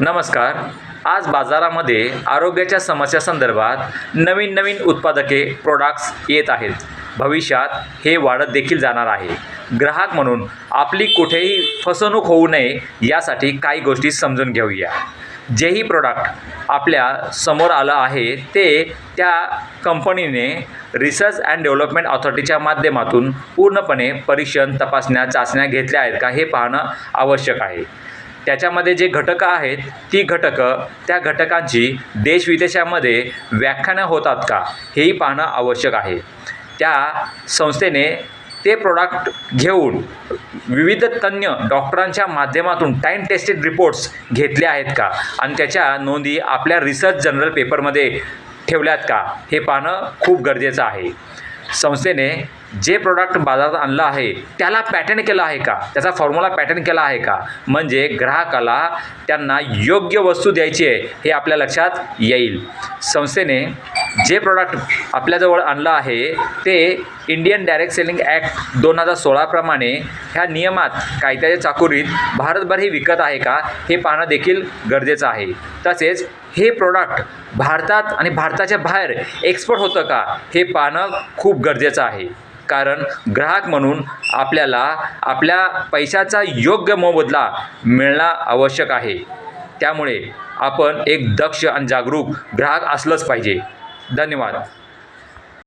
नमस्कार. आज बाजारामध्ये आरोग्याच्या समस्या संदर्भात नवीन नवीन उत्पादके प्रोडक्ट्स येत आहेत. भविष्यात हे वाढत देखील जाणार आहे. ग्राहक म्हणून आपली कुठेही फसवणूक होऊ नये यासाठी काही गोष्टी समजून घेऊया. जेही प्रोडक्ट आपल्यासमोर आलं आहे ते त्या कंपनीने रिसर्च अँड डेव्हलपमेंट ऑथॉरिटीच्या माध्यमातून पूर्णपणे परीक्षण तपासण्या चाचण्या घेतल्या आहेत का हे पाहणं आवश्यक आहे. त्याच्यामध्ये जे घटकं आहेत ती घटकं त्या घटकांची देशविदेशामध्ये व्याख्यानं होतात का हेही पाहणं आवश्यक आहे. त्या संस्थेने ते प्रोडक्ट घेऊन विविध तज्ज्ञ डॉक्टरांच्या माध्यमातून टाईम टेस्टेड रिपोर्ट्स घेतले आहेत का? आणि त्याच्या नोंदी आपल्या रिसर्च जनरल पेपरमध्ये ठेवल्यात का? हे पाहणं खूप गरजेचं आहे. संस्थेने जे प्रोडक्ट बाजारात आणलं आहे त्याला पॅटर्न केलं आहे का? त्याचा फॉर्म्युला पॅटर्न केला आहे का? म्हणजे ग्राहकाला त्यांना योग्य वस्तू द्यायची आहे हे आपल्या लक्षात येईल. संस्थेने जे प्रोडक्ट आपल्याजवळ आणलं आहे ते इंडियन डायरेक्ट सेलिंग ॲक्ट दोन हजार सोळाप्रमाणे ह्या नियमात कायद्याच्या चाकुरीत भारतभर हे विकत आहे का हे पाहणं देखील गरजेचं आहे. तसेच हे प्रोडक्ट भारतात आणि भारताच्या बाहेर एक्सपोर्ट होतं का हे पाहणं खूप गरजेचं आहे. कारण ग्राहक म्हणून आपल्याला आपल्या पैशाचा योग्य मोबदला मिळणं आवश्यक आहे. त्यामुळे आपण एक दक्ष आणि जागरूक ग्राहक असलंच पाहिजे. धन्यवाद.